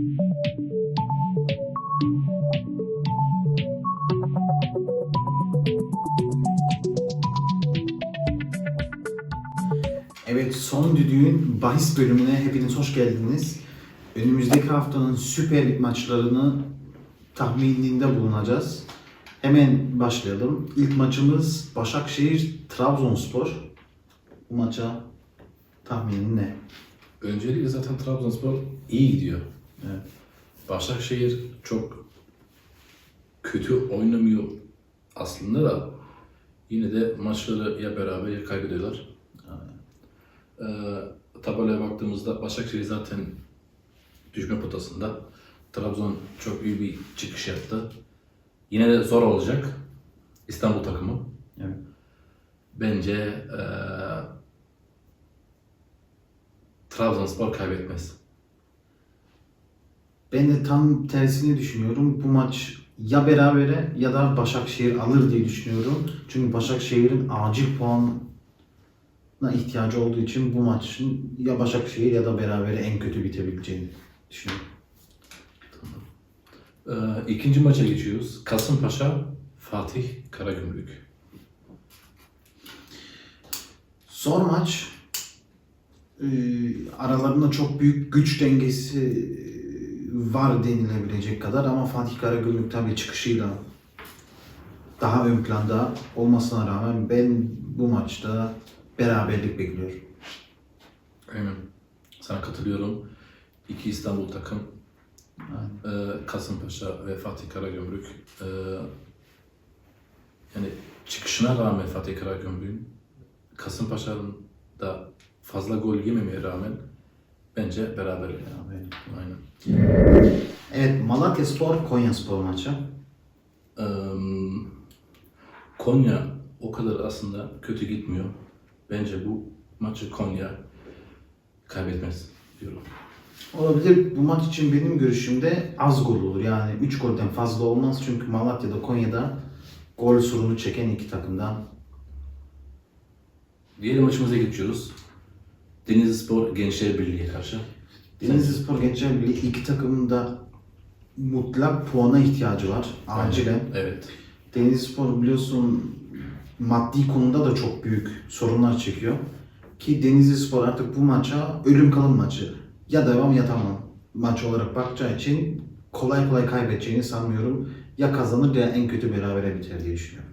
Evet son düdüğün bahis bölümüne hepiniz hoş geldiniz. Önümüzdeki haftanın Süper Lig maçlarını tahmininde bulunacağız. Hemen başlayalım. İlk maçımız Başakşehir Trabzonspor. Bu maça tahminin ne? Öncelikle zaten Trabzonspor iyi gidiyor. Başakşehir çok kötü oynamıyor aslında da yine de maçları ya beraber ya kaybediyorlar. Ee, tabelaya baktığımızda Başakşehir zaten düşme potasında. Trabzon çok iyi bir çıkış yaptı. Yine de zor olacak İstanbul takımı. Evet. Bence eee Trabzonspor kaybetmez. Ben de tam tersini düşünüyorum. Bu maç ya berabere ya da Başakşehir alır diye düşünüyorum. Çünkü Başakşehir'in acil puanına ihtiyacı olduğu için bu maçın ya Başakşehir ya da berabere en kötü bitebileceğini düşünüyorum. Ee, ikinci maça geçiyoruz. Kasımpaşa, Fatih Karagümrük. Zor maç. Ee, aralarında çok büyük güç dengesi var denilebilecek kadar ama Fatih Karagümrük tabii çıkışıyla daha ön planda olmasına rağmen ben bu maçta beraberlik bekliyorum. Aynen. Sana katılıyorum. İki İstanbul takım. Ee, Kasımpaşa ve Fatih Karagümrük. Ee, yani çıkışına rağmen Fatih Karagümrük'ün Kasımpaşa'nın da fazla gol yememeye rağmen bence beraber. Beraber. Aynen. Evet Malatya Spor Konya Spor maçı. Ee, Konya o kadar aslında kötü gitmiyor. Bence bu maçı Konya kaybetmez diyorum. Olabilir. Bu maç için benim görüşümde az gol olur. Yani 3 golden fazla olmaz. Çünkü Malatya'da Konya'da gol sorunu çeken iki takımdan. Diğer maçımıza geçiyoruz. Denizli Spor Gençler Birliği'ye karşı. Denizli Spor Gençler Birliği iki takımın da mutlak puana ihtiyacı var. Acilen. Evet. Denizli Spor biliyorsun maddi konuda da çok büyük sorunlar çekiyor. Ki Denizli Spor artık bu maça ölüm kalım maçı. Ya devam ya tamam maç olarak bakacağı için kolay kolay kaybedeceğini sanmıyorum. Ya kazanır ya en kötü berabere biter diye düşünüyorum.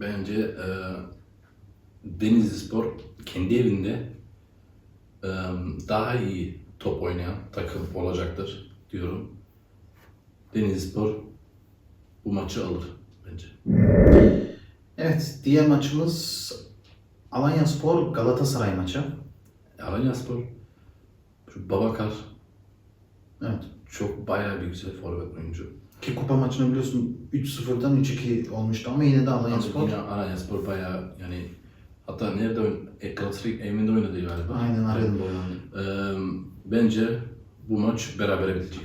Bence e, Denizli Spor kendi evinde daha iyi top oynayan takım olacaktır diyorum. Denizli Spor bu maçı alır bence. Evet diğer maçımız Alanya Spor Galatasaray maçı. Alanya Spor şu Babakar Evet. çok bayağı bir güzel forvet oyuncu. Ki kupa maçını biliyorsun 3-0'dan 3-2 olmuştu ama yine de Alanya Spor yine Alanya Spor bayağı yani hatta nerede oyun, e, Galatasaray evinde oynadı galiba. aynen arenada oynandı. Eee, bence bu maç berabere bitecek.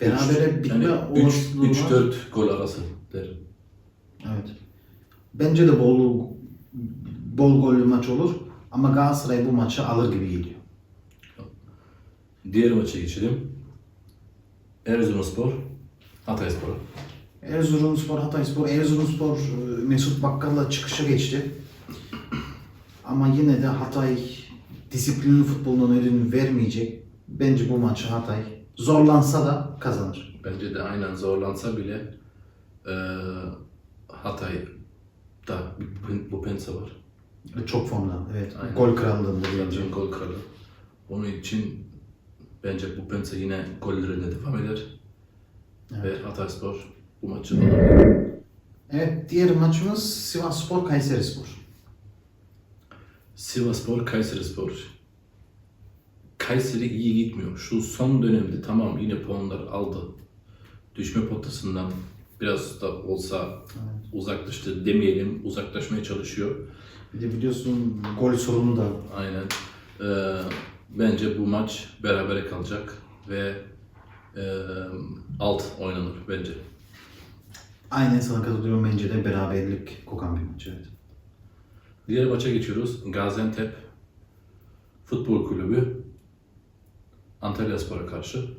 Berabere bitme yani olasılığı var. 3-4 gol arası derim. Evet. Bence de bol bol gollü maç olur ama Galatasaray bu maçı alır gibi geliyor. Diğer maça geçelim. Erzurumspor, Hatayspor. Erzurumspor, Hatayspor, Erzurumspor e, Mesut Bakkal'la çıkışa geçti. Ama yine de Hatay disiplinli futbolundan ödün vermeyecek. Bence bu maçı Hatay zorlansa da kazanır. Bence de aynen zorlansa bile eee Hatay'da bir- bu pensa var. Çok formda. Evet. Aynen. Gol krallığında bence. Gol kralı. Onun için bence bu pensa yine gollerine devam eder. Ve Hatayspor bu maçı. Evet, diğer maçımız Sivasspor Kayserispor. Sivaspor, Kayserispor. Kayseri iyi gitmiyor. Şu son dönemde tamam yine puanlar aldı. Düşme potasından biraz da olsa uzaklaştı demeyelim. Uzaklaşmaya çalışıyor. Bir de biliyorsun gol sorunu da Aynen. Ee, bence bu maç berabere kalacak ve e, alt oynanır bence. Aynen sana katılıyorum bence de beraberlik kokan bir maç evet. Diğer maça geçiyoruz. Gaziantep Futbol Kulübü Antalya Spor'a karşı.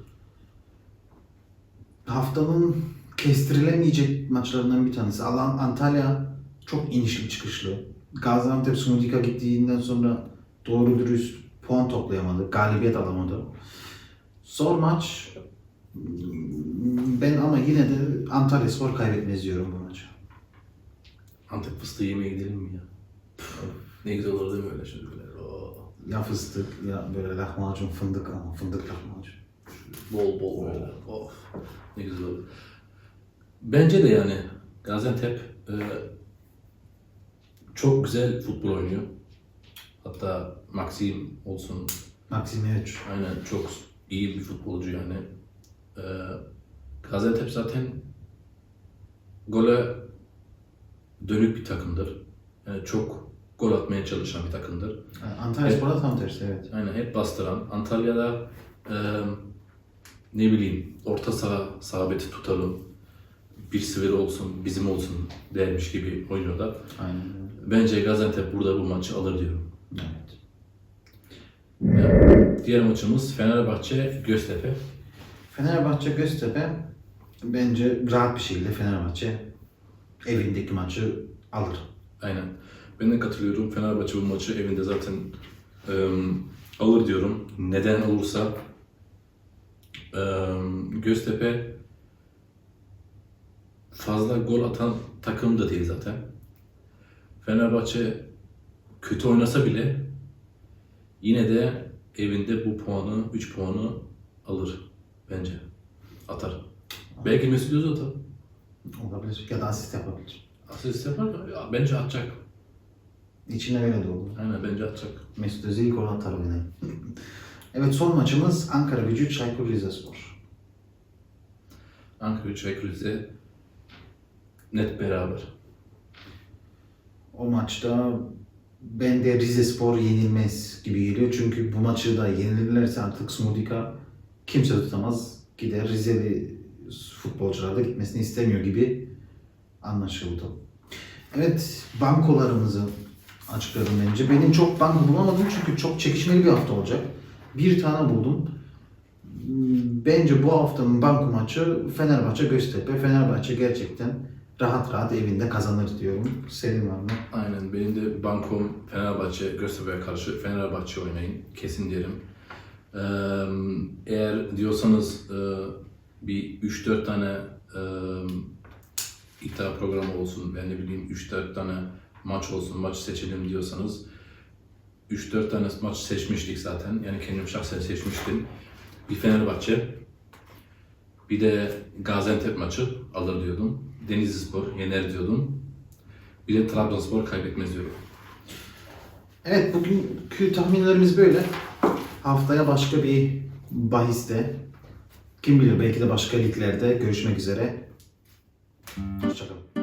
Haftanın kestirilemeyecek maçlarından bir tanesi. Alan Antalya çok inişli çıkışlı. Gaziantep Sumudika gittiğinden sonra doğru dürüst puan toplayamadı. Galibiyet alamadı. Zor maç. Ben ama yine de Antalya Spor kaybetmez diyorum bu maçı. Antep fıstığı yemeye gidelim mi ya? ne güzel olur değil mi öyle? Oo. Ya fıstık ya böyle lahmacun fındık ama fındık lahmacun. Bol bol böyle. Of. Ne güzel olur. Bence de yani Gaziantep e, çok güzel futbol oynuyor. Hatta Maxim olsun Maksimovic. aynen çok iyi bir futbolcu yani. E, Gaziantep zaten gole dönük bir takımdır. Yani çok gol atmaya çalışan bir takımdır. Antalya Evet. Spor'da tam tersi evet. Aynen hep bastıran. Antalya'da e, ne bileyim orta saha sabiti tutalım. Bir sivri olsun, bizim olsun dermiş gibi oynuyorlar. Aynen. Bence Gaziantep burada bu maçı alır diyorum. Evet. Evet. Diğer maçımız Fenerbahçe Göztepe. Fenerbahçe Göztepe bence rahat bir şekilde Fenerbahçe evindeki maçı alır. Aynen. Ben de katılıyorum. Fenerbahçe bu maçı evinde zaten e, alır diyorum. Neden olursa e, Göztepe fazla gol atan takım da değil zaten. Fenerbahçe kötü oynasa bile yine de evinde bu puanı, 3 puanı alır bence. Atar. Belki Mesut Özil atar. Olabilir. Ya da asist yapabilir. Asist yapar da ya, bence atacak. İçine öyle de olur. Aynen bence atacak. Mesut Özil gol atar oyuna. evet son maçımız Ankara Gücü Çaykur Rizespor. Ankara Çaykur Rize net beraber. O maçta ben de Rizespor yenilmez gibi geliyor. Çünkü bu maçı da yenilirlerse artık Smudika kimse tutamaz. Gider Rizeli futbolcular da gitmesini istemiyor gibi anlaşıldı. Evet bankolarımızı açıkladım bence. Benim çok banko bulamadım çünkü çok çekişmeli bir hafta olacak. Bir tane buldum. Bence bu haftanın banko maçı Fenerbahçe Göztepe. Fenerbahçe gerçekten rahat rahat evinde kazanır diyorum. Senin var mı? Aynen benim de bankom Fenerbahçe Göztepe'ye karşı Fenerbahçe oynayın kesin derim. Ee, eğer diyorsanız e, bir 3-4 tane e, iddia programı olsun, ben ne bileyim 3-4 tane maç olsun, maç seçelim diyorsanız 3-4 tane maç seçmiştik zaten. Yani kendim şahsen seçmiştim. Bir Fenerbahçe, bir de Gaziantep maçı alır diyordum. Denizlispor yener diyordum. Bir de Trabzonspor kaybetmez diyorum. Evet bugünkü tahminlerimiz böyle. Haftaya başka bir bahiste kim bilir belki de başka liglerde görüşmek üzere. Hoşçakalın.